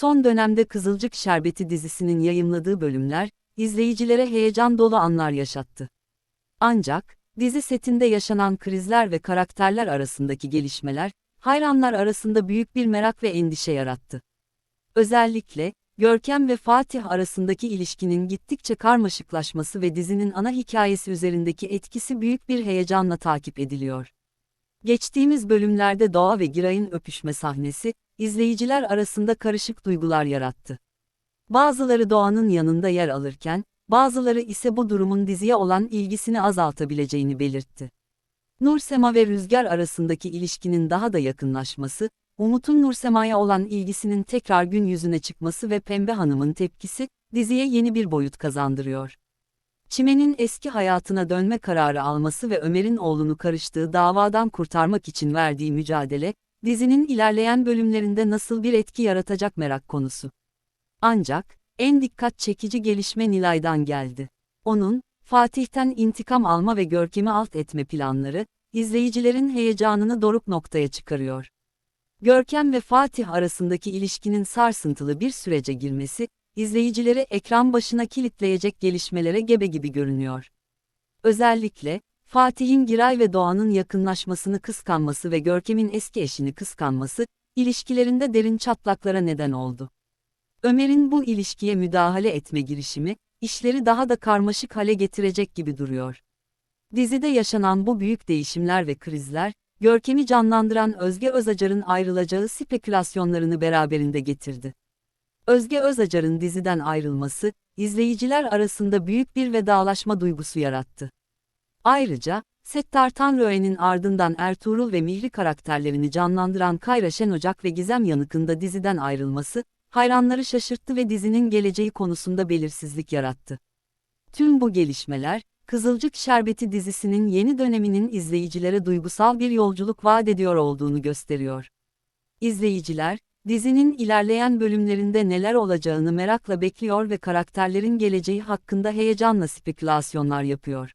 Son dönemde Kızılcık Şerbeti dizisinin yayımladığı bölümler, izleyicilere heyecan dolu anlar yaşattı. Ancak, dizi setinde yaşanan krizler ve karakterler arasındaki gelişmeler, hayranlar arasında büyük bir merak ve endişe yarattı. Özellikle, Görkem ve Fatih arasındaki ilişkinin gittikçe karmaşıklaşması ve dizinin ana hikayesi üzerindeki etkisi büyük bir heyecanla takip ediliyor. Geçtiğimiz bölümlerde Doğa ve Giray'ın öpüşme sahnesi, izleyiciler arasında karışık duygular yarattı. Bazıları Doğan'ın yanında yer alırken, bazıları ise bu durumun diziye olan ilgisini azaltabileceğini belirtti. Nursema ve Rüzgar arasındaki ilişkinin daha da yakınlaşması, Umut'un Nursema'ya olan ilgisinin tekrar gün yüzüne çıkması ve Pembe Hanım'ın tepkisi, diziye yeni bir boyut kazandırıyor. Çimen'in eski hayatına dönme kararı alması ve Ömer'in oğlunu karıştığı davadan kurtarmak için verdiği mücadele, dizinin ilerleyen bölümlerinde nasıl bir etki yaratacak merak konusu. Ancak, en dikkat çekici gelişme Nilay'dan geldi. Onun, Fatih'ten intikam alma ve Görkem'i alt etme planları, izleyicilerin heyecanını doruk noktaya çıkarıyor. Görkem ve Fatih arasındaki ilişkinin sarsıntılı bir sürece girmesi, izleyicileri ekran başına kilitleyecek gelişmelere gebe gibi görünüyor. Özellikle, Fatih'in Giray ve Doğan'ın yakınlaşmasını kıskanması ve Görkem'in eski eşini kıskanması, ilişkilerinde derin çatlaklara neden oldu. Ömer'in bu ilişkiye müdahale etme girişimi, işleri daha da karmaşık hale getirecek gibi duruyor. Dizide yaşanan bu büyük değişimler ve krizler, Görkem'i canlandıran Özge Özacar'ın ayrılacağı spekülasyonlarını beraberinde getirdi. Özge Özacar'ın diziden ayrılması, izleyiciler arasında büyük bir vedalaşma duygusu yarattı. Ayrıca, Settar Tanrıören'in ardından Ertuğrul ve Mihri karakterlerini canlandıran Kayra Şenocak ve Gizem Yanık'ın da diziden ayrılması, hayranları şaşırttı ve dizinin geleceği konusunda belirsizlik yarattı. Tüm bu gelişmeler, Kızılcık Şerbeti dizisinin yeni döneminin izleyicilere duygusal bir yolculuk vaat ediyor olduğunu gösteriyor. İzleyiciler, dizinin ilerleyen bölümlerinde neler olacağını merakla bekliyor ve karakterlerin geleceği hakkında heyecanla spekülasyonlar yapıyor.